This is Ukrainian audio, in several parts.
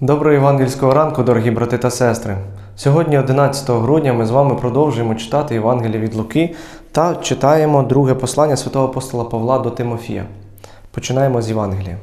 Доброго євангельського ранку, дорогі брати та сестри. Сьогодні, 11 грудня, ми з вами продовжуємо читати Євангеліє від Луки та читаємо друге послання святого апостола Павла до Тимофія. Починаємо з Євангелія.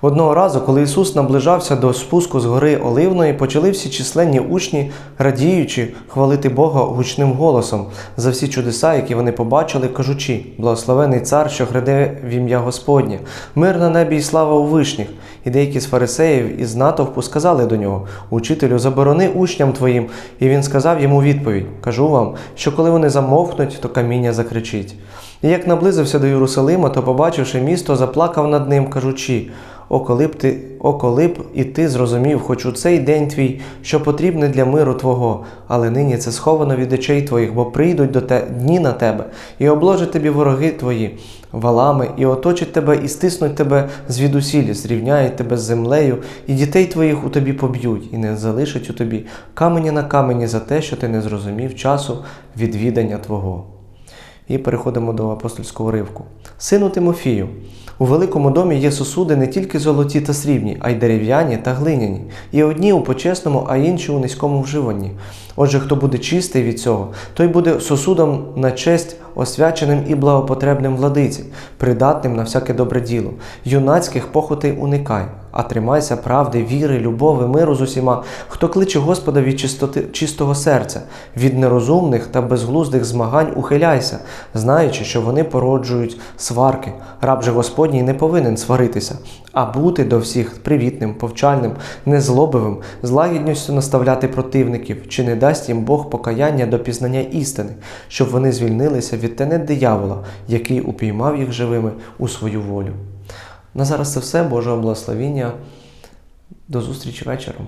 Одного разу, коли Ісус наближався до спуску з гори Оливної, почали всі численні учні, радіючи, хвалити Бога гучним голосом за всі чудеса, які вони побачили, кажучи: Благословений цар, що гряде в ім'я Господнє, мир на небі і слава у вишніх. І деякі з фарисеїв із натовпу сказали до нього: Учителю, заборони учням твоїм. І він сказав йому відповідь: Кажу вам, що коли вони замовкнуть, то каміння закричить. І як наблизився до Єрусалима, то, побачивши місто, заплакав над ним, кажучи: О, коли б ти, о, коли б і ти зрозумів, хоч у цей день твій, що потрібне для миру Твого, але нині це сховано від очей твоїх, бо прийдуть до те дні на тебе, і обложать тобі вороги твої валами, і оточать тебе, і стиснуть тебе звідусілі, зрівняють тебе з землею, і дітей твоїх у тобі поб'ють, і не залишать у тобі камені на камені за те, що ти не зрозумів часу відвідання Твого. І переходимо до апостольського ривку. Сину Тимофію, у великому домі є сосуди не тільки золоті та срібні, а й дерев'яні та глиняні, і одні у почесному, а інші у низькому вживанні. Отже, хто буде чистий від цього, той буде сосудом на честь освяченим і благопотребним владиці, придатним на всяке добре діло. Юнацьких похотей уникай, а тримайся правди, віри, любові, миру з усіма, хто кличе Господа від чистоти, чистого серця, від нерозумних та безглуздих змагань ухиляйся, знаючи, що вони породжують сварки. Раб же Господній не повинен сваритися, а бути до всіх привітним, повчальним, незлобивим, з лагідністю наставляти противників, чи не дасть їм Бог покаяння до пізнання істини, щоб вони звільнилися від тенет диявола, який упіймав їх живими у свою волю. На зараз це все. Божого благословіння. До зустрічі вечором.